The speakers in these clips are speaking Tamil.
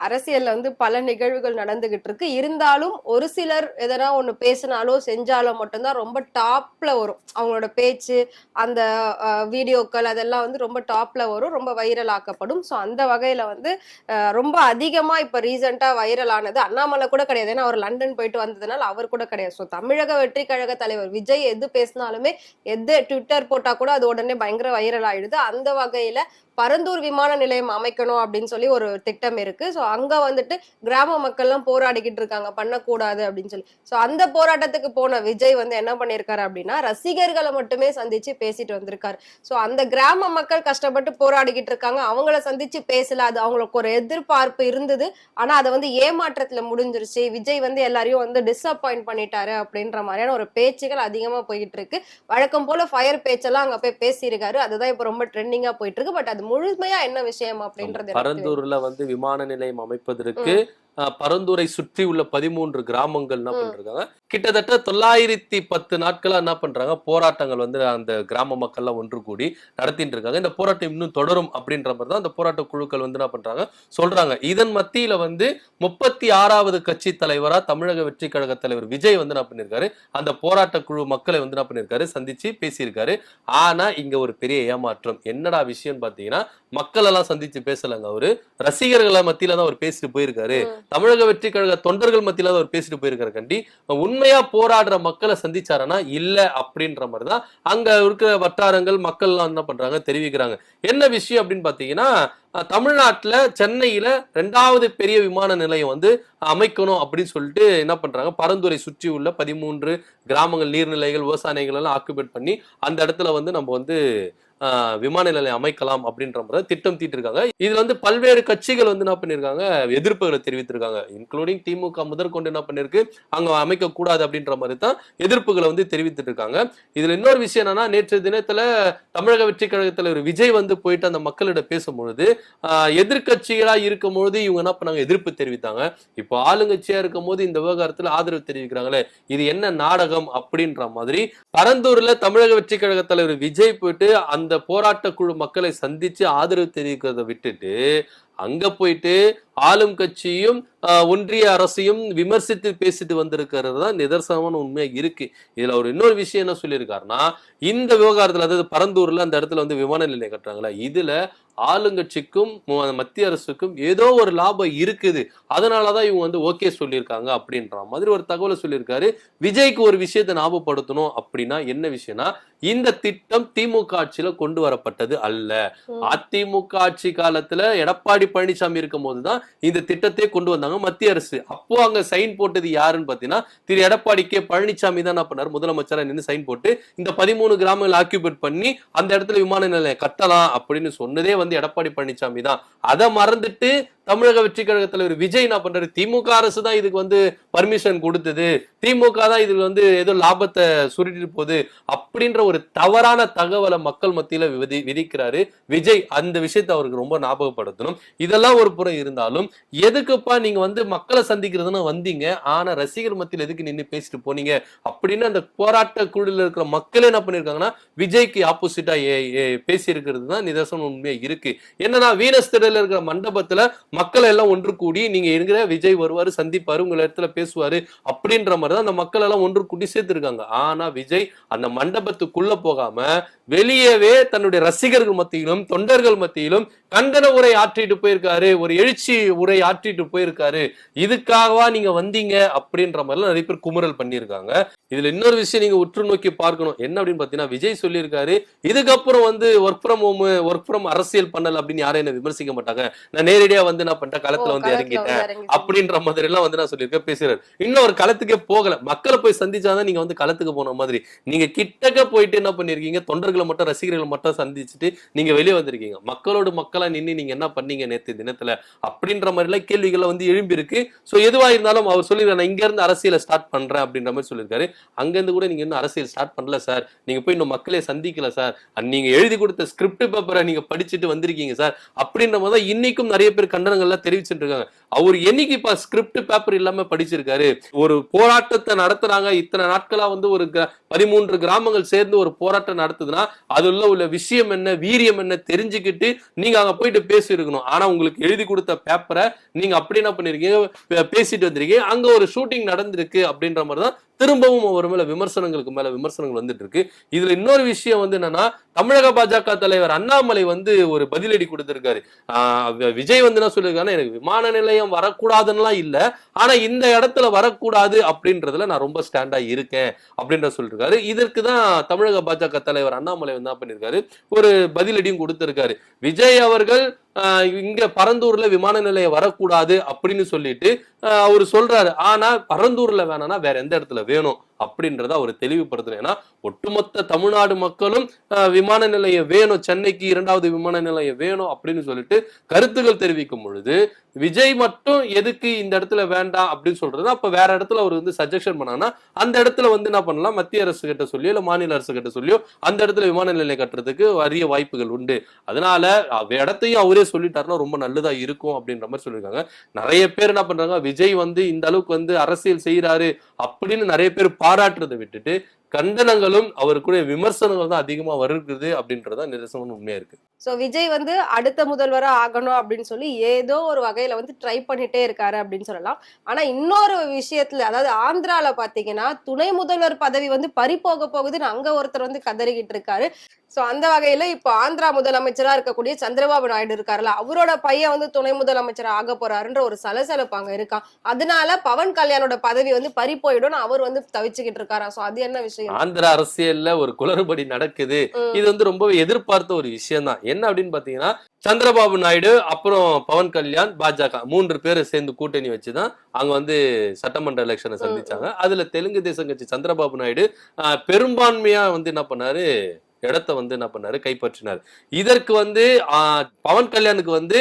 அரசியல்ல வந்து பல நிகழ்வுகள் நடந்துகிட்டு இருக்கு இருந்தாலும் ஒரு சிலர் எதனா ஒண்ணு பேசினாலோ செஞ்சாலோ மட்டும்தான் ரொம்ப டாப்ல வரும். அவங்களோட பேச்சு அந்த வீடியோக்கள் அதெல்லாம் வந்து ரொம்ப டாப்ல வரும். ரொம்ப வைரல் ஆக்கப்படும். ஸோ அந்த வகையில வந்து ரொம்ப அதிகமா இப்ப ரீசெண்டா வைரல் ஆனது அண்ணாமலை கூட கிடையாது. ஏன்னா அவர் லண்டன் போயிட்டு வந்ததுனால அவர் கூட கிடையாது. ஸோ தமிழக வெற்றி கழக தலைவர் விஜய் எது பேசினாலுமே எது ட்விட்டர் போட்டா கூட அது உடனே பயங்கர வைரல் ஆயிடுது. அந்த வகையில பரந்தூர் விமான நிலையம் அமைக்கணும் அப்படின்னு சொல்லி ஒரு திட்டம் இருக்கு. ஸோ அங்க வந்துட்டு கிராம மக்கள்லாம் போராடிக்கிட்டு இருக்காங்க பண்ணக்கூடாது அப்படின்னு சொல்லி. ஸோ அந்த போராட்டத்துக்கு போன விஜய் வந்து என்ன பண்ணியிருக்காரு அப்படின்னா ரசிகர்களை மட்டுமே சந்திச்சு பேசிட்டு வந்திருக்காரு. ஸோ அந்த கிராம மக்கள் கஷ்டப்பட்டு போராடிக்கிட்டு இருக்காங்க. அவங்கள சந்திச்சு பேசல அது அவங்களுக்கு ஒரு எதிர்பார்ப்பு இருந்தது. ஆனா அதை வந்து ஏமாற்றத்துல முடிஞ்சிருச்சு. விஜய் வந்து எல்லாரையும் வந்து டிசப்பாயிண்ட் பண்ணிட்டாரு அப்படின்ற மாதிரியான ஒரு பேச்சுகள் அதிகமா போயிட்டு இருக்கு. வழக்கம் போல ஃபயர் பேச்செல்லாம் அங்க போய் பேசியிருக்காரு. அதுதான் இப்போ ரொம்ப ட்ரெண்டிங்கா போயிட்டு இருக்கு. பட் அது முழுமையா என்ன விஷயம் அப்படின்றது பரந்தூர்ல வந்து விமான நிலையம் அமைப்பதற்கு பரந்தூரை சுற்றி உள்ள பதிமூன்று கிராமங்கள் என்ன. பண்றாங்க? கிட்டத்தட்ட தொள்ளாயிரத்தி பத்து நாட்களா என்ன பண்றாங்க? போராட்டங்கள் வந்து அந்த கிராம மக்கள்லாம் ஒன்று கூடி நடத்திட்டு இருக்காங்க. இந்த போராட்டம் இன்னும் தொடரும் அப்படின்ற மாதிரி தான் அந்த போராட்ட குழுக்கள் வந்து என்ன பண்றாங்க? சொல்றாங்க. இதன் மத்தியில வந்து முப்பத்தி ஆறாவது கட்சி தலைவரா தமிழக வெற்றி கழக தலைவர் விஜய் வந்து என்ன பண்ணிருக்காரு? அந்த போராட்ட குழு மக்களை வந்து என்ன பண்ணிருக்காரு? சந்திச்சு பேசியிருக்காரு. ஆனா இங்க ஒரு பெரிய ஏமாற்றம். என்னடா விஷயம் பாத்தீங்கன்னா மக்கள் எல்லாம் சந்திச்சு பேசலங்க அவரு. ரசிகர்களை மத்தியில தான் அவர் பேசிட்டு போயிருக்காரு. தமிழக வெற்றி கழக தொண்டர்கள் மத்தியில் அவர் பேசிட்டு போயிருக்காரு கண்டி. உண்மையா போராடுற மக்களை சந்திச்சாரனா? இல்ல அப்படின்ற மாதிரி தான் அங்க இருக்கிற வட்டாரங்கள் மக்கள் எல்லாம் என்ன பண்றாங்க தெரிவிக்கிறாங்க. என்ன விஷயம் அப்படின்னு பாத்தீங்கன்னா தமிழ்நாட்டில் சென்னையில் ரெண்டாவது பெரிய விமான நிலையம் வந்து அமைக்கணும் அப்படின்னு சொல்லிட்டு என்ன பண்றாங்க பரந்துரை சுற்றி உள்ள பதிமூன்று கிராமங்கள் நீர்நிலைகள் விவசாயிகள் எல்லாம் ஆக்குபேட் பண்ணி அந்த இடத்துல வந்து நம்ம வந்து விமான நிலையம் அமைக்கலாம் அப்படின்ற மாதிரி திட்டம் தீட்டிருக்காங்க. இதுல வந்து பல்வேறு கட்சிகள் வந்து என்ன பண்ணிருக்காங்க? எதிர்ப்புகளை தெரிவித்திருக்காங்க. இன்க்ளூடிங் திமுக முதற்கொண்டு என்ன பண்ணிருக்கு? அங்க அமைக்க கூடாது அப்படின்ற மாதிரி தான் எதிர்ப்புகளை வந்து தெரிவித்துட்டு இருக்காங்க இதுல இன்னொரு விஷயம் என்னன்னா நேற்று தினத்துல தமிழக வெற்றி கழகத்துல ஒரு விஜய் வந்து போயிட்டு அந்த மக்களிடம் பேசும்பொழுது எதிர்கட்சிகளா எதிர்க்கட்சிகளா இருக்கும் பொழுது இவங்க என்ன பண்ணாங்க? எதிர்ப்பு தெரிவித்தாங்க. இப்போ ஆளுங்கட்சியா இருக்கும் போது இந்த விவகாரத்துல ஆதரவு தெரிவிக்கிறாங்களே இது என்ன நாடகம் அப்படின்ற மாதிரி பரந்தூர்ல தமிழக வெற்றி கழக தலைவர் விஜய் போயிட்டு அந்த போராட்ட குழு மக்களை சந்திச்சு ஆதரவு தெரிவிக்கிறத விட்டுட்டு அங்க போயிட்டு ஆளும் கட்சியும் ஒன்றிய அரசையும் விமர்சித்து பேசிட்டு வந்திருக்கிறது தான் நிதர்சனமான உண்மையா இருக்கு. இதுல ஒரு இன்னொரு விஷயம் என்ன சொல்லியிருக்காருன்னா இந்த விவகாரத்துல அதாவது பரந்தூர்ல அந்த இடத்துல வந்து விமான நிலையம் கட்டுறாங்களா இதுல ஆளுங்கட்சிக்கும் மத்திய அரசுக்கும் ஏதோ ஒரு லாபம் இருக்குது. அதனாலதான் இவங்க வந்து ஓகே சொல்லியிருக்காங்க அப்படின்ற மாதிரி ஒரு தகவலை சொல்லியிருக்காரு. விஜய்க்கு ஒரு விஷயத்தை ஞாபகப்படுத்தணும் அப்படின்னா என்ன விஷயம்னா இந்த திட்டம் திமுக ஆட்சியில கொண்டு வரப்பட்டது அல்ல. அதிமுக ஆட்சி காலத்துல எடப்பாடி பழனிசாமி இருக்கும் போதுதான் இந்த திட்டத்தை கொண்டு வந்தாங்க மத்திய அரசு. அப்போ அங்க சைன் போட்டது யாருன்னு பாத்தீங்கன்னா திரு எடப்பாடி கே பழனிசாமி தான் என்ன பண்ணார். முதலமைச்சரா நின்று சைன் போட்டு இந்த பதிமூணு கிராமங்கள் ஆக்கியூபேட் பண்ணி அந்த இடத்துல விமான நிலையம் கட்டலாம் அப்படின்னு சொன்னதே வந்து எடப்பாடி பழனிசாமி தான். அதை மறந்துட்டு தமிழக வெற்றி கழக தலைவர் விஜய் என்ன பண்றாரு? திமுக அரசு தான் இதுக்கு வந்து பர்மிஷன் கொடுத்தது. திமுக தான் இதுல வந்து ஏதோ லாபத்தை சுருட்டிட்டு போகுது அப்படின்ற ஒரு தவறான தகவலை மக்கள் மத்தியில விதி விதிக்கிறாரு. விஜய் அந்த விஷயத்தை அவருக்கு ரொம்ப ஞாபகப்படுத்தணும். இதெல்லாம் ஒரு புறம் இருந்தாலும் எதுக்குப்பா நீங்க வந்து மக்களை சந்திக்கிறதுன்னு வந்தீங்க? ஆனா ரசிகர் மத்தியில் எதுக்கு நின்னு பேசிட்டு போனீங்க? அப்படின்னு அந்த போராட்ட குழுல இருக்கிற மக்களே என்ன பண்ணிருக்காங்கன்னா விஜய்க்கு ஆப்போசிட்டா பேசி இருக்கிறது தான் நிதர்சனம் உண்மையா இருக்கு. என்னன்னா வீனஸ் திடல இருக்கிற மண்டபத்துல மக்கள் எல்லாம் ஒன்று கூடி நீங்க இருக்கிற விஜய் வருவாரு சந்திப்பாரு உங்க இடத்துல பேசுவாரு அப்படின்ற மாதிரி தான் அந்த மக்கள் எல்லாம் ஒன்று கூடி சேர்த்திருக்காங்க. ஆனா விஜய் அந்த மண்டபத்துக்குள்ள போகாம வெளியவே தன்னுடைய ரசிகர்கள் மத்தியிலும் தொண்டர்கள் மத்தியிலும் கண்டன உரை ஆற்றிட்டு போயிருக்காரு. ஒரு எழுச்சி உரை ஆற்றிட்டு போயிருக்காரு. இதுக்காகவா நீங்க வந்தீங்க அப்படின்ற மாதிரிலாம் நிறைய பேர் குமுறல் பண்ணியிருக்காங்க. இதுல இன்னொரு விஷயம் நீங்க உற்று நோக்கி பார்க்கணும். என்ன அப்படின்னு பாத்தீங்கன்னா விஜய் சொல்லியிருக்காரு இதுக்கப்புறம் வந்து work from home work from அரசியல் பண்ணல அப்படின்னு யாரும் என்ன விமர்சிக்க மாட்டாங்க. நான் நேரடியா வந்து நான் பண்ணிட்டேன் களத்துல வந்து இறங்கிட்டேன் அப்படின்ற மாதிரி எல்லாம் வந்து நான் சொல்லியிருக்கேன். பேசுறாரு. இன்னும் ஒரு களத்துக்கே போகல. மக்களை போய் சந்திச்சாதான் நீங்க வந்து களத்துக்கு போன மாதிரி. நீங்க கிட்டக்க போயிட்டு என்ன பண்ணிருக்கீங்க? தொண்டர்களை மட்டும் ரசிகர்களை மட்டும் சந்திச்சுட்டு நீங்க வெளியே வந்திருக்கீங்க. மக்களோடு மக்களா நின்னு நீங்க என்ன பண்ணீங்க நேத்து தினத்துல? அப்படின்ற மாதிரி எல்லாம் கேள்விகள் வந்து எழும்பி இருக்கு சோ எதுவா இருந்தாலும் அவர் சொல்லி நான் இங்க இருந்து அரசியலை ஸ்டார்ட் பண்றேன் அப்படின்ற மாதிரி சொல்லியிருக்காரு. அங்க இருந்து கூட நீங்க இன்னும் அரசியல் ஸ்டார்ட் பண்ணல சார் நீங்க போய் இன்னும் மக்களே சந்திக்கல சார் நீங்க எழுதி கொடுத்த ஸ்கிரிப்ட் பேப்பரை நீங்க படிச்சுட்டு வந்திருக்கீங்க சார் அப்படின்ற மாதிரி இன்னைக்கும் நிறைய பேர் கண்டன வசனங்கள்லாம் தெரிவிச்சுட்டு அவர் என்னைக்கு இப்ப ஸ்கிரிப்ட் பேப்பர் இல்லாம படிச்சிருக்காரு? ஒரு போராட்டத்தை நடத்துறாங்க. இத்தனை நாட்களா வந்து ஒரு பதிமூன்று கிராமங்கள் சேர்ந்து ஒரு போராட்டம் நடத்துதுன்னா அதுல உள்ள விஷயம் என்ன வீரியம் என்ன தெரிஞ்சுக்கிட்டு நீங்க அங்க போயிட்டு பேசி இருக்கணும் ஆனா உங்களுக்கு எழுதி கொடுத்த பேப்பரை நீங்க அப்படி என்ன பண்ணிருக்கீங்க? பேசிட்டு வந்திருக்கீங்க. அங்க ஒரு ஷூட்டிங் நடந்திருக்கு அப்படின்ற மாதிரி தான் திரும்பவும் அவர் மேல விமர்சனங்களுக்கு மேல விமர்சனங்கள் வந்துட்டு இருக்கு இதுல இன்னொரு விஷயம் வந்து என்னன்னா தமிழக பாஜக தலைவர் அண்ணாமலை வந்து ஒரு பதிலடி கொடுத்திருக்காரு. விஜய் வந்து என்ன சொல்லியிருக்காருன்னா எனக்கு விமான நிலையம் வரக்கூடாதுன்னுலாம் இல்ல. ஆனா இந்த இடத்துல வரக்கூடாது அப்படின்றதுல நான் ரொம்ப ஸ்டாண்டா இருக்கேன். அப்படின்ற சொல்லிருக்காரு இதற்கு தான் தமிழக பாஜக தலைவர் அண்ணாமலை வந்து என்ன பண்ணிருக்காரு ஒரு பதிலடியும் கொடுத்திருக்காரு. விஜய் அவர்கள் இங்க பரந்தூர்ல விமான நிலையம் வரக்கூடாது அப்படின்னு சொல்லிட்டு அவர் சொல்றாரு. ஆனா பரந்தூர்ல வேணாம்னா வேற எந்த இடத்துல வேணும்? அப்படின்றத அவர் தெளிவுபடுத்தணும் ஏன்னா ஒட்டுமொத்த தமிழ்நாடு மக்களும் விமான நிலையம் வேணும் சென்னைக்கு இரண்டாவது விமான நிலையம் வேணும் அப்படின்னு சொல்லிட்டு கருத்துக்கள் தெரிவிக்கும் பொழுது விஜய் மட்டும் எதுக்கு இந்த இடத்துல வேண்டாம் அப்படின்னு சொல்றது அப்ப வேற இடத்துல அவர் வந்து சஜஷன் பண்ணாங்கன்னா அந்த இடத்துல வந்து என்ன பண்ணலாம்? மத்திய அரசு கிட்ட சொல்லியோ இல்ல மாநில அரசு கிட்ட சொல்லியோ அந்த இடத்துல விமான நிலையம் கட்டுறதுக்கு அரிய வாய்ப்புகள் உண்டு. அதனால இடத்தையும் அவரே சொல்லிட்டாருன்னா ரொம்ப நல்லதா இருக்கும் அப்படின்ற மாதிரி சொல்லியிருக்காங்க. நிறைய பேர் என்ன பண்றாங்க? விஜய் வந்து இந்த அளவுக்கு வந்து அரசியல் செய்யறாரு அப்படின்னு நிறைய பேர் பாராட்டுறதை விட்டுட்டு கண்டனங்களும் அவருக்குரிய விமர்சனங்கள் தான் அதிகமா வருகிறது அப்படின்றதான் நிரசனம் உண்மையா இருக்கு. சோ விஜய் வந்து அடுத்த முதல்வரா ஆகணும் அப்படின்னு சொல்லி ஏதோ ஒரு வகையில வந்து ட்ரை பண்ணிட்டே இருக்காரு அப்படின்னு சொல்லலாம். ஆனா இன்னொரு விஷயத்துல அதாவது ஆந்திரால பாத்தீங்கன்னா துணை முதல்வர் பதவி வந்து பறி போக போகுதுன்னு அங்க ஒருத்தர் வந்து கதறிக்கிட்டு இருக்காரு. சோ அந்த வகையில இப்போ ஆந்திரா முதலமைச்சரா இருக்கக்கூடிய சந்திரபாபு நாயுடு இருக்காருல்ல அவரோட பையன் வந்து துணை முதலமைச்சர் ஆக போறாருன்ற ஒரு சலசலப்பு அங்க இருக்கான் அதனால பவன் கல்யாணோட பதவி வந்து பறி போயிடும் அவர் வந்து தவிச்சுக்கிட்டு இருக்காரா? சோ அது என்ன விஷயம்? ஆந்திரா அரசியல்ல ஒரு குளறுபடி நடக்குது. இது வந்து ரொம்ப எதிர்பார்த்த ஒரு விஷயம் தான். என்ன அப்படின்னு பாத்தீங்கன்னா சந்திரபாபு நாயுடு அப்புறம் பவன் கல்யாண் பாஜக மூன்று பேரை சேர்ந்து கூட்டணி வச்சுதான் அங்க வந்து சட்டமன்ற எலெக்ஷனை சந்திச்சாங்க. அதுல தெலுங்கு தேசம் கட்சி சந்திரபாபு நாயுடு பெரும்பான்மையா வந்து என்ன பண்ணாரு இடத்த வந்து என்ன பண்ணாரு? கைப்பற்றினார். இதற்கு வந்து பவன் கல்யாணுக்கு வந்து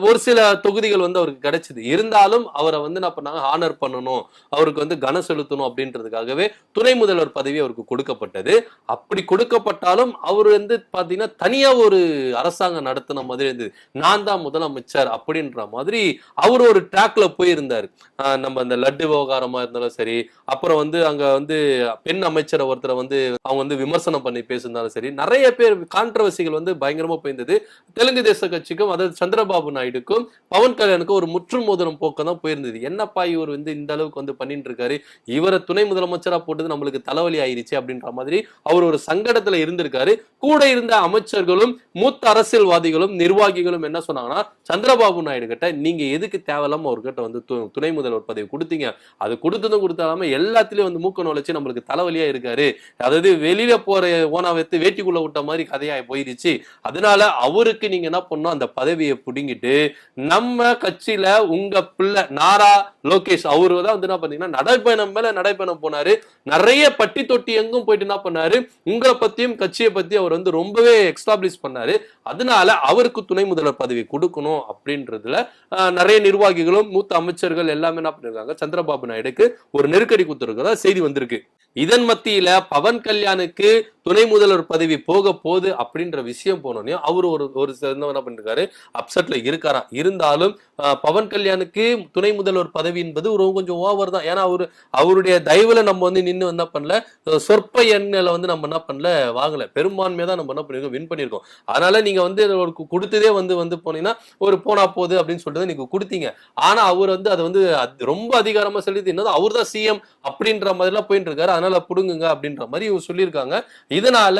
ஒரு சில தொகுதிகள் வந்து அவருக்கு கிடைச்சது. இருந்தாலும் அவரை வந்து என்ன பண்ணாங்க ஆனர் பண்ணணும் அவருக்கு வந்து கன செலுத்தணும் அப்படின்றதுக்காகவே துணை முதல்வர் பதவி அவருக்கு கொடுக்கப்பட்டது. அப்படி கொடுக்கப்பட்டாலும் அவர் வந்து பாத்தீங்கன்னா தனியா ஒரு அரசாங்கம் நடத்தின மாதிரி இருந்தது. நான் தான் முதலமைச்சர் அப்படின்ற மாதிரி அவர் ஒரு ட்ராக்ல போயிருந்தார். ஆஹ் நம்ம அந்த லட்டு விவகாரமா இருந்தாலும் சரி அப்புறம் வந்து அங்க வந்து பெண் அமைச்சரை ஒருத்தரை வந்து அவங்க வந்து விமர்சனம் பண்ணி பேசியிருந்தாலும் சரி நிறைய பேர் கான்ட்ரவர்சிகள் வந்து பயங்கரமா போயிருந்தது. தெலுங்கு தேச கட்சிக்கும் அதாவது சந்திரபாபு சந்திரபாபு நாயுடுக்கும் பவன் கல்யாணுக்கும் ஒரு முற்றும் மோதிரம் போக்கம் தான் போயிருந்தது. என்னப்பா இவர் வந்து இந்த அளவுக்கு வந்து பண்ணிட்டு இருக்காரு இவரை துணை முதலமைச்சரா போட்டது நம்மளுக்கு தலைவலி ஆயிடுச்சு அப்படின்ற மாதிரி அவர் ஒரு சங்கடத்துல இருந்திருக்காரு. கூட இருந்த அமைச்சர்களும் மூத்த அரசியல்வாதிகளும் நிர்வாகிகளும் என்ன சொன்னாங்கன்னா சந்திரபாபு நாயுடு கிட்ட நீங்க எதுக்கு தேவையில்லாம அவர்கிட்ட வந்து துணை முதல்வர் பதவி கொடுத்தீங்க? அது கொடுத்ததும் கொடுத்தாலாம எல்லாத்துலயும் வந்து மூக்க நுழைச்சு நம்மளுக்கு தலைவலியா இருக்காரு. அதாவது வெளியில போற ஓனா வைத்து வேட்டிக்குள்ள விட்ட மாதிரி கதையா போயிருச்சு. அதனால அவருக்கு நீங்க என்ன பண்ணணும்? அந்த பதவியை புடுங்கிட்டு நம்ம கட்சியில உங்க பிள்ளை நாரா லோகேஷ் அவரு தான் வந்து என்ன பண்ணீங்கன்னா நடைப்பயணம் மேல நடைப்பயணம் போனாரு. நிறைய பட்டி தொட்டி எங்கும் போயிட்டு என்ன பண்ணாரு? உங்களை பத்தியும் கட்சியை பத்தி அவர் வந்து ரொம்பவே எக்ஸ்டாப்ளிஷ் பண்ணாரு. அதனால அவருக்கு துணை முதல்வர் பதவி கொடுக்கணும் அப்படின்றதுல நிறைய நிர்வாகிகளும் மூத்த அமைச்சர்கள் எல்லாமே என்ன பண்ணிருக்காங்க? சந்திரபாபு நாயுடுக்கு ஒரு நெருக்கடி கொடுத்திருக்கிறதா செய்தி வந்திருக்கு. இதன் மத்தியில பவன் கல்யாணுக்கு துணை முதல்வர் பதவி போக போகுது அப்படின்ற விஷயம் போனோடனே அவர் ஒரு ஒரு சிறந்த என்ன பண்ணிருக்காரு? அப்செட்ல இருக்காராம் இருந்தாலும் பவன் கல்யாணுக்கு துணை முதல்வர் பதவி என்பது ஒரு கொஞ்சம் ஓவர் தான். ஏன்னா அவரு அவருடைய தயவுல நம்ம வந்து நின்று என்ன பண்ணல? சொற்ப எண்ணில வந்து நம்ம என்ன பண்ணல? வாங்கல. பெரும்பான்மையா தான் நம்ம என்ன பண்ணிருக்கோம்? வின் பண்ணிருக்கோம். அதனால நீங்க வந்து கொடுத்ததே வந்து வந்து போனீங்கன்னா ஒரு போனா போகுது அப்படின்னு சொல்லிட்டு நீங்க கொடுத்தீங்க. ஆனா அவர் வந்து அதை வந்து ரொம்ப அதிகாரமா செலுத்தி என்னது அவர் தான் சிஎம் அப்படின்ற மாதிரிலாம் போயிட்டு இருக்காரு. அதனால புடுங்குங்க அப்படின்ற மாதிரி இவங்க சொல்லியிருக்காங்க. இதனால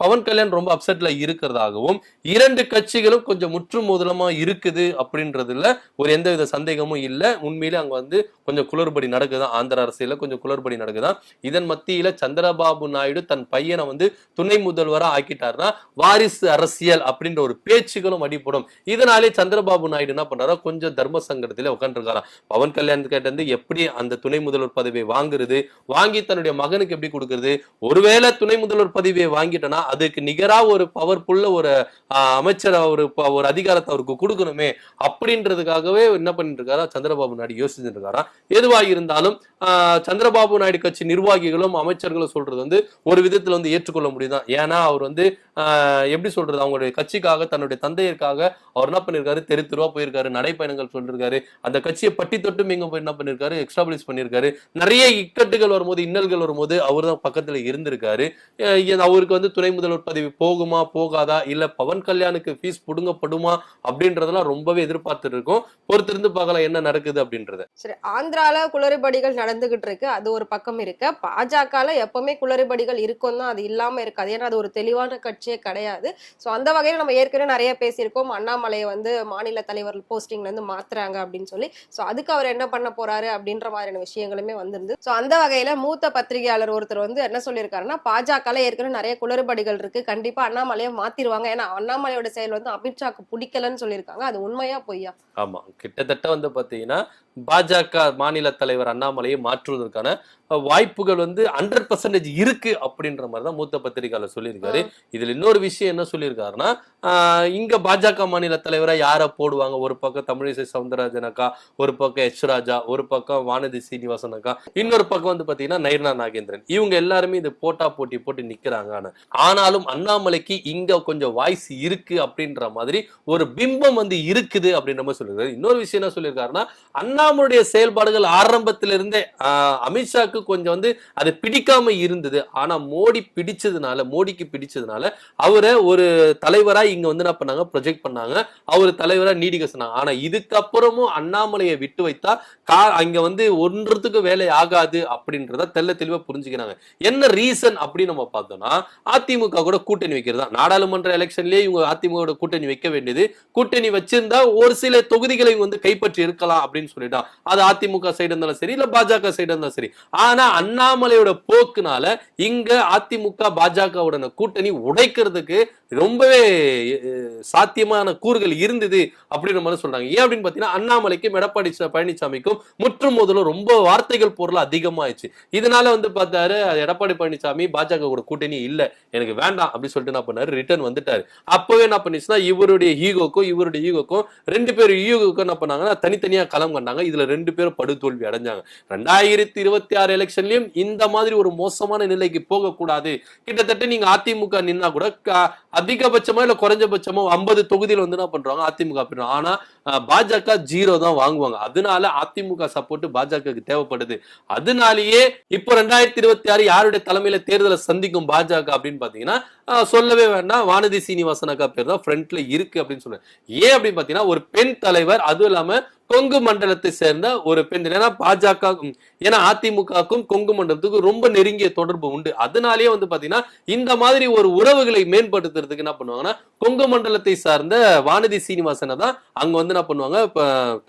பவன் கல்யாண் ரொம்ப அப்செட்ல இருக்கிறதாகவும் இரண்டு கட்சிகளும் கொஞ்சம் முற்று முதலமா இருக்குது அப்படின்றதுல ஒரு எந்தவித சந்தேகமும் இல்லை. உண்மையிலே அங்க வந்து கொஞ்சம் குளறுபடி நடக்குதான் ஆந்திர அரசியல கொஞ்சம் குளறுபடி நடக்குதான் இதன் மத்தியில சந்திரபாபு நாயுடு தன் பையனை வந்து துணை முதல்வரா ஆக்கிட்டாருன்னா வாரிசு அரசியல் அப்படின்ற ஒரு பேச்சுகளும் அடிப்படும் இதனாலே சந்திரபாபு நாயுடு என்ன பண்றாரா கொஞ்சம் தர்ம சங்கடத்திலே உட்காந்துருக்காராம் பவன் கல்யாண் கிட்ட இருந்து எப்படி அந்த துணை முதல்வர் பதவியை வாங்குறது? வாங்கி வாங்கி தன்னுடைய மகனுக்கு எப்படி கொடுக்கறது? ஒருவேளை துணை முதல்வர் பதவியை வாங்கிட்டனா அதுக்கு நிகரா ஒரு பவர்ஃபுல்ல ஒரு ஆஹ், அமைச்சர் ஒரு ஒரு அதிகாரத்தை அவருக்கு கொடுக்கணுமே அப்படின்றதுக்காகவே என்ன பண்ணிட்டு இருக்காரா சந்திரபாபு நாயுடு யோசிச்சுட்டு இருக்காரா எதுவாக இருந்தாலும் சந்திரபாபு நாயுடு கட்சி நிர்வாகிகளும் அமைச்சர்களும் சொல்றது வந்து ஒரு விதத்துல வந்து ஏற்றுக்கொள்ள முடியுதான். ஏன்னா அவர் வந்து எப்படி சொல்றது? அவங்களுடைய கட்சிக்காக தன்னுடைய தந்தையிற்காக அவர் என்ன பண்ணிருக்காரு? தெரு தெருவா போயிருக்காரு நடைப்பயணங்கள் சொல்லிருக்காரு. அந்த கட்சியை பட்டி தொட்டும் எங்க போய் என்ன பண்ணிருக்காரு? எக்ஸ்டாபிளிஷ் பண்ணிருக்காரு. நிறைய இக்கட்டுகள் வரும்போது இன்னல்கள் வரும்போது அவர் தான் பக்கத்துல இருந்திருக்காரு. அவருக்கு வந்து துணை முதல்வர் பதவி போகுமா போகாதா? இல்ல பவன் கல்யாணுக்கு ஃபீஸ் புடுங்கப்படுமா? அப்படின்றதெல்லாம் ரொம்பவே எதிர்பார்த்துட்டு இருக்கோம் பொறுத்திருந்து பார்க்கலாம் என்ன நடக்குது அப்படின்றத. சரி ஆந்திரால குளறுபடிகள் நடந்துகிட்டு இருக்கு அது ஒரு பக்கம் இருக்க. பாஜகல எப்பவுமே குளறுபடிகள் இருக்கும் தான் அது இல்லாம இருக்காது. ஏன்னா அது ஒரு தெளிவான கட்சியே கிடையாது. சோ அந்த வகையில நம்ம ஏற்கனவே நிறைய பேசியிருக்கோம். அண்ணாமலையை வந்து மாநில தலைவர் போஸ்டிங்ல இருந்து மாத்துறாங்க அப்படின்னு சொல்லி. சோ அதுக்கு அவர் என்ன பண்ண போறாரு அப்படின்ற மாதிரியான விஷயங்களுமே வந்திருந்து சோ அந்த வகையில மூத்த மூத்த பத்திரிகையாளர் ஒருத்தர் வந்து என்ன சொல்லியிருக்காருன்னா பாஜகல ஏற்கனவே நிறைய குளறுபடிகள் இருக்கு. கண்டிப்பா அண்ணாமலையை மாத்திருவாங்க. ஏன்னா அண்ணாமலையோட செயல் வந்து அமித்ஷாக்கு பிடிக்கலன்னு சொல்லியிருக்காங்க. அது உண்மையா பொய்யா? ஆமா. கிட்டத்தட்ட வந்து பாத்தீங்கன்னா பாஜக மாநில தலைவர் அண்ணாமலையை மாற்றுவதற்கான வாய்ப்புகள் வந்து ஹண்ட்ரட் பர்சன்டேஜ் இருக்கு அப்படின்ற மாதிரி தான் மூத்த பத்திரிகையாளர் சொல்லியிருக்காரு. இதுல இன்னொரு விஷயம் என்ன சொல்லியிருக்காருன்னா இங்க பாஜக மாநில தலைவரா யாரை போடுவாங்க? ஒரு பக்கம் தமிழிசை சவுந்தரராஜன் அக்கா ஒரு பக்கம் எச் ராஜா ஒரு பக்கம் வானதி சீனிவாசன் அக்கா இன்னொரு பக்கம் வந்து பாத்தீங்கன்னா நயனா நாகேந்திரன். இவங்க எல்லாருமே இது போட்டா போட்டி போட்டு நிக்கிறாங்க ஆனா. ஆனாலும் அண்ணாமலைக்கு இங்க கொஞ்சம் வாய்ஸ் இருக்கு அப்படின்ற மாதிரி ஒரு பிம்பம் வந்து இருக்குது அப்படின்ற மாதிரி சொல்லியிருக்காரு. இன்னொரு விஷயம் என்ன சொல்லியிருக்காருன்னா அண்ணாமலுடைய செயல்பாடுகள் ஆரம்பத்திலிருந்தே அமித்ஷாக்கு கொஞ்சம் வந்து அது பிடிக்காம இருந்தது. ஆனா மோடி பிடிச்சதுனால மோடிக்கு பிடிச்சதுனால அவரை ஒரு தலைவரா இங்க வந்து என்ன பண்ணாங்க? ப்ரொஜெக்ட் பண்ணாங்க. அவர் தலைவரா நீடிக்க சொன்னாங்க. ஆனா இதுக்கப்புறமும் அண்ணாமலையை விட்டு வைத்தா கா அங்க வந்து ஒன்றத்துக்கு வேலை ஆகாது அப்படின்றத தெல்ல தெளிவா புரிஞ்சுக்கிறாங்க. என்ன ரீசன் அப்படின்னு நம்ம பார்த்தோம்னா அதிமுக கூட கூட்டணி வைக்கிறது தான். நாடாளுமன்ற எலெக்ஷன்லயே இவங்க அதிமுக கூட்டணி வைக்க வேண்டியது. கூட்டணி வச்சிருந்தா ஒரு சில தொகுதிகளை இவங்க வந்து கைப்பற்றி இருக்கலாம் அப்படின்னு சொல்லிட்டான் அது அதிமுக சைடு இருந்தாலும் சரி இல்ல பாஜக சைடு இருந்தாலும் சரி. ஆனா அண்ணாமலையோட போக்குனால இங்க அதிமுக பாஜகவுடன கூட்டணி உடைக்கிறதுக்கு ரொம்பவே சாத்தியமான கூறுகள் இருந்தது அப்படின்ற மாதிரி சொல்றாங்க. ஏன் அப்படின்னு பாத்தீங்கன்னா அண்ணாமலைக்கும் எடப்பாடி பழனிசாமிக்கும் முற்றும் முதலும் ரொம்ப வார்த்தைகள் பொருள் அதிகமாயிடுச்சு. இதனால வந்து பார்த்தாரு எடப்பாடி பழனிசாமி பாஜக கூட கூட்டணி இல்ல எனக்கு வேண்டாம் அப்படின்னு சொல்லிட்டு என்ன பண்ணாரு? ரிட்டர்ன் வந்துட்டாரு. அப்பவே என்ன பண்ணிச்சுன்னா இவருடைய ஈகோக்கும் இவருடைய ஈகோக்கும் ரெண்டு பேரும் ஈகோக்கும் என்ன பண்ணாங்கன்னா தனித்தனியா களம் கண்டாங்க. இதுல ரெண்டு பேரும் படுதோல்வி அடைஞ்சாங்க. ரெண்டாயிரத்தி இருபத்தி ஆறு எலெக்ஷன்லயும் இந்த மாதிரி ஒரு மோசமான நிலைக்கு போகக்கூடாது. கிட்டத்தட்ட நீங்க அதிமுக நின்னா கூட அதிகபட்சமா இல்ல குறைஞ்சபட்சமா ஐம்பது தொகுதியில் வந்து என்ன பண்றாங்க? அதிமுக போயிடும் ஆனா பாஜக ஜீரோ தான் வாங்குவாங்க. அதனால அதிமுக சப்போர்ட் பாஜகவுக்கு தேவைப்படுது. அதனாலேயே இப்போ ரெண்டாயிரத்தி இருபத்தி ஆறு யாருடைய தலைமையில தேர்தலை சந்திக்கும் பாஜக அப்படின்னு பாத்தீங்கன்னா சொல்லவே வேண்டாம். வானதி சீனிவாசன் அக்கா பேர் தான். ஃப்ரண்ட்ல இருக்கு அப்படின்னு சொல்றேன் ஏன் அப்படின்னு பாத்தீங்கன்னா ஒரு பெண் தலைவர் அதுவும் இல்லாம கொங்கு மண்டலத்தை சேர்ந்த ஒரு பெண் ஏன்னா பாஜக ஏன்னா அதிமுகவுக்கும் கொங்கு மண்டலத்துக்கும் ரொம்ப நெருங்கிய தொடர்பு உண்டு. அதனாலேயே வந்து பாத்தீங்கன்னா இந்த மாதிரி ஒரு உறவுகளை மேம்படுத்துறதுக்கு என்ன பண்ணுவாங்கன்னா கொங்கு மண்டலத்தை சார்ந்த வானதி சீனிவாசனை தான் அங்க வந்து என்ன பண்ணுவாங்க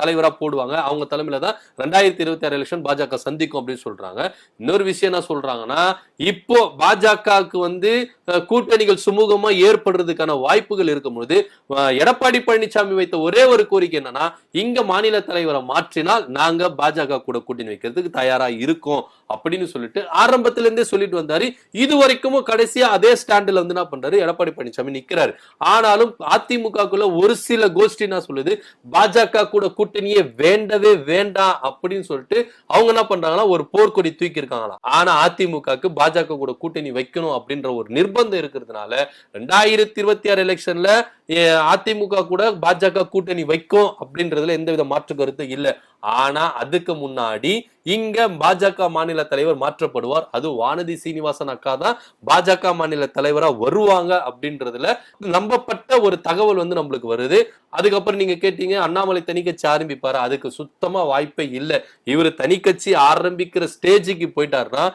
தலைவரா போடுவாங்க. அவங்க தலைமையில தான் ரெண்டாயிரத்தி இருபத்தி ஆறு எலெக்ஷன் பாஜக சந்திக்கும் அப்படின்னு சொல்றாங்க. இன்னொரு விஷயம் என்ன சொல்றாங்கன்னா இப்போ பாஜகவுக்கு வந்து கூட்டு கூட்டணிகள் சுமூகமா ஏற்படுறதுக்கான வாய்ப்புகள் இருக்கும் பொழுது எடப்பாடி பழனிசாமி வைத்த ஒரே ஒரு கோரிக்கை என்னன்னா இங்க மாநில தலைவரை மாற்றினால் நாங்க பாஜக கூட கூட்டணி வைக்கிறதுக்கு தயாரா இருக்கோம் அப்படின்னு சொல்லிட்டு ஆரம்பத்துலேருந்தே சொல்லிட்டு வந்தாரு. இது வரைக்கும் கடைசியா அதே ஸ்டாண்டில் வந்து என்ன பண்றாரு? எடப்பாடி பழனிசாமி நிக்கிறாரு. ஆனாலும் அதிமுகக்குள்ள ஒரு சில கோஷ்டி என்ன சொல்லுது? பாஜக கூட கூட்டணியே வேண்டவே வேண்டாம் அப்படின்னு சொல்லிட்டு அவங்க என்ன பண்றாங்கன்னா ஒரு போர்க்கொடி தூக்கி இருக்காங்களா ஆனா அதிமுகக்கு பாஜக கூட கூட்டணி வைக்கணும் அப்படின்ற ஒரு நிர்பந்தம் இருக்கிறதுனால ரெண்டாயிரத்தி இருபத்தி ஆறு எலெக்ஷன்ல அதிமுக கூட பாஜக கூட்டணி வைக்கும் அப்படின்றதுல எந்தவித மாற்று கருத்து இல்லை. ஆனா அதுக்கு முன்னாடி இங்க பாஜக மாநில தலைவர் மாற்றப்படுவார். அது வானதி சீனிவாசன் அக்கா தான் பாஜக மாநில தலைவரா வருவாங்க அப்படின்றதுல நம்பப்பட்ட ஒரு தகவல் வந்து நம்மளுக்கு வருது. அதுக்கப்புறம் நீங்க கேட்டீங்க அண்ணாமலை தனி ஆரம்பிப்பாரு? அதுக்கு சுத்தமா வாய்ப்பே இல்லை. இவர் தனிக்கட்சி ஆரம்பிக்கிற ஸ்டேஜுக்கு போயிட்டாருன்னா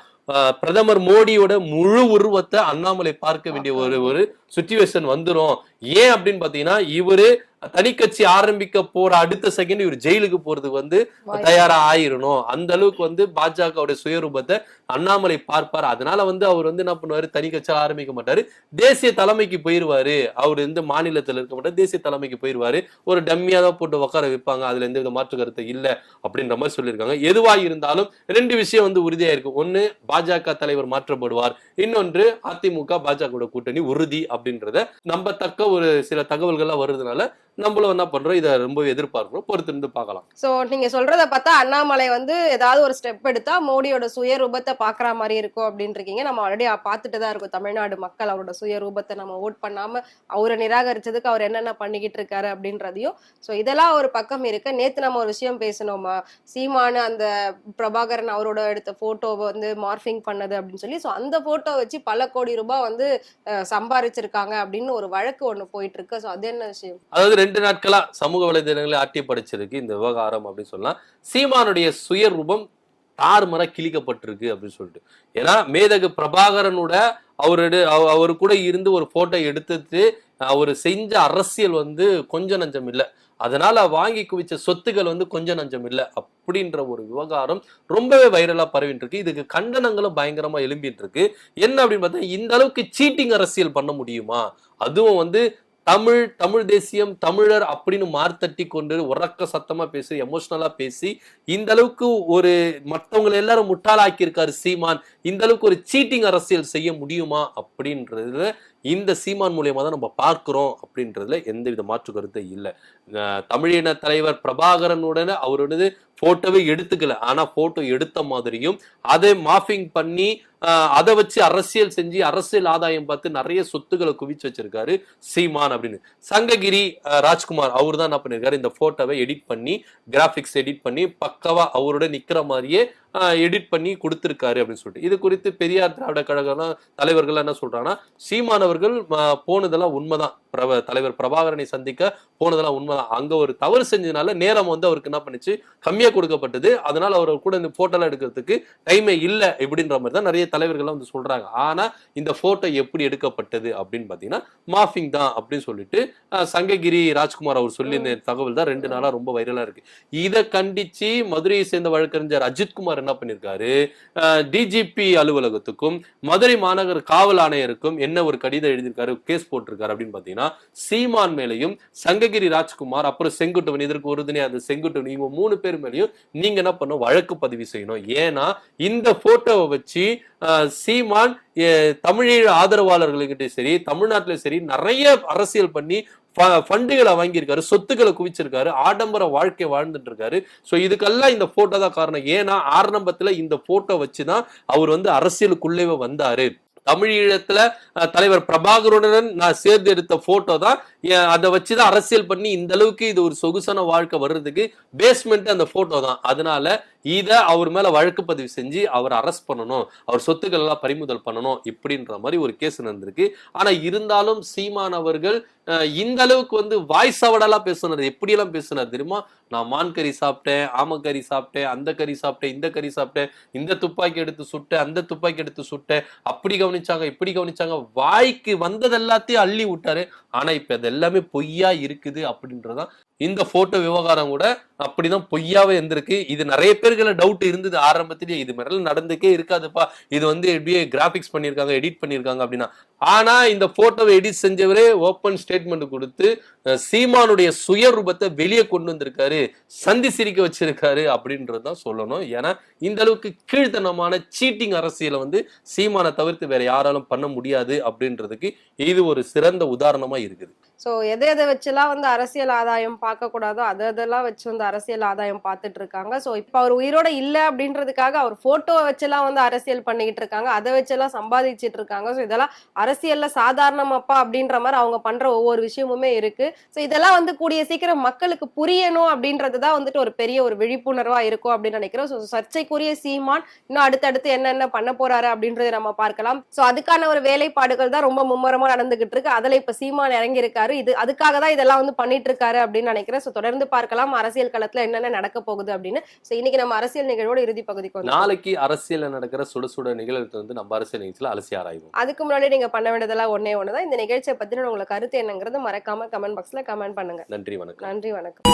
பிரதமர் மோடியோட முழு உருவத்தை அண்ணாமலை பார்க்க வேண்டிய ஒரு ஒரு சுச்சுவேஷன் வந்துடும் ஏன் அப்படின்னு பாத்தீங்கன்னா இவரு தனி கட்சி ஆரம்பிக்க போற அடுத்த செகண்ட் இவர் ஜெயிலுக்கு போறதுக்கு வந்து. தயாரா ஆயிரணும் அந்த அளவுக்கு வந்து பாஜகவுடைய சுயரூபத்தை அண்ணாமலை பார்ப்பார். அதனால வந்து அவர் வந்து என்ன பண்ணுவாரு? தனி கட்சி ஆரம்பிக்க மாட்டாரு. தேசிய தலைமைக்கு போயிருவாரு. அவர் வந்து மாநிலத்தில் இருக்க மாட்டார். தேசிய தலைமைக்கு போயிருவாரு. ஒரு டம்மியா தான் போட்டு உட்கார வைப்பாங்க. அதுல எந்த வித மாற்று கருத்து இல்ல அப்படின்ற மாதிரி சொல்லியிருக்காங்க. எதுவாக இருந்தாலும் ரெண்டு விஷயம் வந்து உறுதியா இருக்கு. ஒன்னு பாஜக தலைவர் மாற்றப்படுவார். இன்னொன்று அதிமுக பாஜக கூட்டணி உறுதி அப்படின்றத நம்பத்தக்க ஒரு சில தகவல்கள்லாம் வருதுனால நம்மளும் என்ன பண்றோம்? இதை ரொம்ப எதிர்பார்க்கிறோம். பொறுத்திருந்து பார்க்கலாம். சோ நீங்க சொல்றத பார்த்தா அண்ணாமலை வந்து ஏதாவது ஒரு ஸ்டெப் எடுத்தா மோடியோட சுய பாக்குற மாதிரி இருக்கும் அப்படின்னு இருக்கீங்க நம்ம ஆல்ரெடி பார்த்துட்டு தான் இருக்கோம். தமிழ்நாடு மக்கள் அவரோட சுய ரூபத்தை நம்ம ஓட் பண்ணாம அவரை நிராகரிச்சதுக்கு அவர் என்னென்ன பண்ணிக்கிட்டு இருக்காரு அப்படின்றதையும் சோ இதெல்லாம் ஒரு பக்கம் இருக்கு. நேத்து நம்ம ஒரு விஷயம் பேசணுமா சீமானு அந்த பிரபாகரன் அவரோட எடுத்த போட்டோவை வந்து மார்பிங் பண்ணது அப்படின்னு சொல்லி சோ அந்த போட்டோ வச்சு பல கோடி ரூபாய் வந்து சம்பாதிச்சிருக்காங்க சம்பாரிச்சிருக்காங்க அப்படின்னு ஒரு வழக்கு ஒண்ணு போயிட்டு இருக்கு சோ அது என்ன விஷயம்? அதாவது ரெண்டு நாட்களா சமூக வலைதளங்களை ஆட்டி படிச்சிருக்கு இந்த விவகாரம் அப்படின்னு சொல்லலாம். சீமானுடைய சுயரூபம் தாறுமாறா கிழிக்கப்பட்டிருக்கு அப்படின்னு சொல்லிட்டு. ஏன்னா மேதகு பிரபாகரனோட அவரோட அவ- அவர் கூட இருந்து ஒரு போட்டோ எடுத்துட்டு அவர் செஞ்ச அரசியல் வந்து கொஞ்சம் நஞ்சம் இல்லை. அதனால வாங்கி குவிச்ச சொத்துக்கள் வந்து கொஞ்சம் நஞ்சம் இல்லை. அப்படின்ற ஒரு விவகாரம் ரொம்பவே வைரலா பரவிட்டு இருக்கு இதுக்கு கண்டனங்களும் பயங்கரமா எழும்பிட்டு இருக்கு என்ன அப்படின்னு பார்த்தா இந்த அளவுக்கு சீட்டிங் அரசியல் பண்ண முடியுமா? அதுவும் வந்து தமிழ் தமிழ் தேசியம் தமிழர் அப்படின்னு மார்த்தட்டி கொண்டு உறக்க சத்தமா பேசி எமோஷனலா பேசி இந்த அளவுக்கு ஒரு மற்றவங்களை எல்லாரும் முட்டாளாக்கி இருக்காரு சீமான். இந்த அளவுக்கு ஒரு சீட்டிங் அரசியல் செய்ய முடியுமா அப்படின்றது இந்த சீமான் மூலியமாக தான் நம்ம பார்க்குறோம் அப்படின்றதுல எந்த வித மாற்று கருத்து இல்லை. தமிழின தலைவர் பிரபாகரனுடன் அவருடனது போட்டோவே எடுத்துக்கல. ஆனால் போட்டோ எடுத்த மாதிரியும் அதை மாஃபிங் பண்ணி அதை வச்சு அரசியல் செஞ்சு அரசியல் ஆதாயம் பார்த்து நிறைய சொத்துக்களை குவிச்சு வச்சிருக்காரு சீமான் அப்படின்னு. சங்ககிரி ராஜ்குமார் அவர் தான் என்ன பண்ணியிருக்காரு இந்த போட்டோவை எடிட் பண்ணி கிராஃபிக்ஸ் எடிட் பண்ணி பக்கவா அவரோட நிற்கிற மாதிரியே எடிட் பண்ணி கொடுத்திருக்காரு அப்படின்னு சொல்லிட்டு. இது குறித்து பெரியார் திராவிட கழகம் தலைவர்கள் என்ன சொல்றாங்கன்னா சீமான் அவர்கள் அஹ், போனதெல்லாம் உண்மைதான். பிரப தலைவர் பிரபாகரனை சந்திக்க போனதெல்லாம் உண்மைதான். அங்க ஒரு தவறு செஞ்சதுனால நேரம் வந்து அவருக்கு என்ன பண்ணுச்சு? கம்மியா கொடுக்கப்பட்டது. அதனால அவர் கூட இந்த போட்டோலாம் எடுக்கிறதுக்கு டைமே இல்லை இப்படின்ற மாதிரி தான் நிறைய தலைவர்கள்லாம் வந்து சொல்றாங்க. ஆனா இந்த போட்டோ எப்படி எடுக்கப்பட்டது அப்படின்னு பாத்தீங்கன்னா மாஃபிங் தான் அப்படின்னு சொல்லிட்டு சங்ககிரி ராஜ்குமார் அவர் சொல்லியிருந்த தகவல் தான் ரெண்டு நாளா ரொம்ப வைரலா இருக்கு. இதை கண்டிச்சு மதுரையை சேர்ந்த வழக்கறிஞர் அஜித்குமார் என்ன பண்ணிருக்காரு? டிஜிபி அலுவலகத்துக்கும் மதுரை மாநகர காவல் ஆணையருக்கும் என்ன ஒரு கடிதம் எழுதியிருக்காரு கேஸ் போட்டிருக்காரு அப்படின்னு பாத்தீங்கன்னா சீமான் மேலையும் சங்ககிரி ராஜ்குமார் அப்புறம் செங்குட்டுவன் இதற்கு உறுதுணை அந்த செங்குட்டுவன் இவங்க மூணு பேர் மேலையும் நீங்க என்ன பண்ணணும் வழக்கு பதிவு செய்யணும். ஏன்னா இந்த போட்டோவை வச்சு சீமான் தமிழீழ ஆதரவாளர்களுக்கிட்டே சரி தமிழ்நாட்டுல சரி நிறைய அரசியல் பண்ணி ஃபண்டுகளை வாங்கியிருக்காரு சொத்துக்களை குவிச்சிருக்காரு ஆடம்பர வாழ்க்கை வாழ்ந்துட்டு இருக்காரு ஸோ இதுக்கெல்லாம் இந்த போட்டோ தான் காரணம். ஏன்னா ஆரம்பத்துல இந்த போட்டோ வச்சுதான் அவர் வந்து அரசியலுக்குள்ளே வந்தாரு. தமிழீழத்துல தலைவர் பிரபாகருடன் நான் சேர்ந்து எடுத்த போட்டோ தான் அதை வச்சுதான் அரசியல் பண்ணி இந்த அளவுக்கு இது ஒரு சொகுசான வாழ்க்கை வர்றதுக்கு பேஸ்மெண்ட் அந்த போட்டோ தான். அதனால இதை அவர் மேல வழக்கு பதிவு செஞ்சு அவர் அரெஸ்ட் பண்ணணும் அவர் சொத்துக்கள் எல்லாம் பறிமுதல் பண்ணணும் இப்படின்ற மாதிரி ஒரு கேஸ் நடந்திருக்கு. ஆனா இருந்தாலும் சீமான் அவர்கள் இந்த அளவுக்கு வந்து வாய்ஸ் அவடலா பேசுனார். எப்படியெல்லாம் பேசுனார் தெரியுமா? நான் மான் கறி சாப்பிட்டேன் ஆமக்கறி சாப்பிட்டேன் அந்த கறி சாப்பிட்டேன் இந்த கறி சாப்பிட்டேன் இந்த துப்பாக்கி எடுத்து சுட்டேன் அந்த துப்பாக்கி எடுத்து சுட்டேன். அப்படி கவனிச்சாங்க இப்படி கவனிச்சாங்க. வாய்க்கு வந்தது எல்லாத்தையும் அள்ளி விட்டாரு. ஆனா இப்ப அது எல்லாமே பொய்யா இருக்குது அப்படின்றதான் இந்த போட்டோ விவகாரம் கூட அப்படிதான் பொய்யாவே இருந்திருக்கு. இது நிறைய பேர்களை டவுட் இருந்தது ஆரம்பத்திலேயே. இது மாதிரிலாம் நடந்துக்கே இருக்காதுப்பா. இது வந்து எப்படியே கிராபிக்ஸ் பண்ணியிருக்காங்க எடிட் பண்ணியிருக்காங்க அப்படின்னா. ஆனா இந்த போட்டோவை எடிட் செஞ்சவரே ஓப்பன் ஸ்டேட்மெண்ட் கொடுத்து சீமானுடைய சுயரூபத்தை வெளியே கொண்டு வந்திருக்காரு. சந்தி சிரிக்க வச்சிருக்காரு அப்படின்றது தான் சொல்லணும். ஏன்னா இந்த அளவுக்கு கீழ்த்தனமான சீட்டிங் அரசியலை வந்து சீமானை தவிர்த்து வேற யாராலும் பண்ண முடியாது அப்படின்றதுக்கு இது ஒரு சிறந்த உதாரணமா இருக்குது. ஸோ எதை எதை வச்சுலாம் வந்து அரசியல் ஆதாயம் பார்க்க கூடாதோ அதை அதெல்லாம் வச்சு வந்து அரசியல் ஆதாயம் பார்த்துட்டு இருக்காங்க ஸோ இப்போ அவர் உயிரோட இல்லை அப்படின்றதுக்காக அவர் போட்டோவை வச்செல்லாம் வந்து அரசியல் பண்ணிக்கிட்டு இருக்காங்க அதை வச்செல்லாம் சம்பாதிச்சிட்டு இருக்காங்க ஸோ இதெல்லாம் அரசியல்ல சாதாரணமாப்பா அப்படின்ற மாதிரி அவங்க பண்ற ஒவ்வொரு விஷயமுமே இருக்கு. ஸோ இதெல்லாம் வந்து கூடிய சீக்கிரம் மக்களுக்கு புரியணும் அப்படின்றது தான் வந்துட்டு ஒரு பெரிய ஒரு விழிப்புணர்வா இருக்கும் அப்படின்னு நினைக்கிறோம். ஸோ சர்ச்சைக்குரிய சீமான் இன்னும் அடுத்தடுத்து என்னென்ன பண்ண போறாரு அப்படின்றத நம்ம பார்க்கலாம். ஸோ அதுக்கான ஒரு வேலைப்பாடுகள் தான் ரொம்ப மும்முரமா நடந்துகிட்டு இருக்கு அதுல இப்ப சீமான் இறங்கியிருக்காரு. இது அதுக்காக தான் இதெல்லாம் வந்து பண்ணிட்டு இருக்காரு அப்படின்னு நினைக்கிறேன். ஸோ தொடர்ந்து பார்க்கலாம். அரசியல் களத்தில் என்னென்ன நடக்க போகுது அப்படின்னு. ஸோ இன்னைக்கு நம்ம அரசியல் நிகழ்வோட இறுதி பகுதிக்கு நாளைக்கு அரசியல் நடக்கிற சுட சுட நிகழ்வு வந்து நம்ம அரசியல் நிகழ்ச்சியில் அலசி ஆராய்வோம். அதுக்கு முன்னாடி நீங்க பண்ண வேண்டியதெல்லாம் ஒன்னே ஒன்று தான் இந்த நிகழ்ச்சியை பத்தின உங்களை கருத்து என்னங்கிறது மறக்காம கமெண்ட் பாக்ஸ்ல கமெண்ட் பண்ணுங்க. நன்றி வணக்கம். நன்றி வணக்கம்.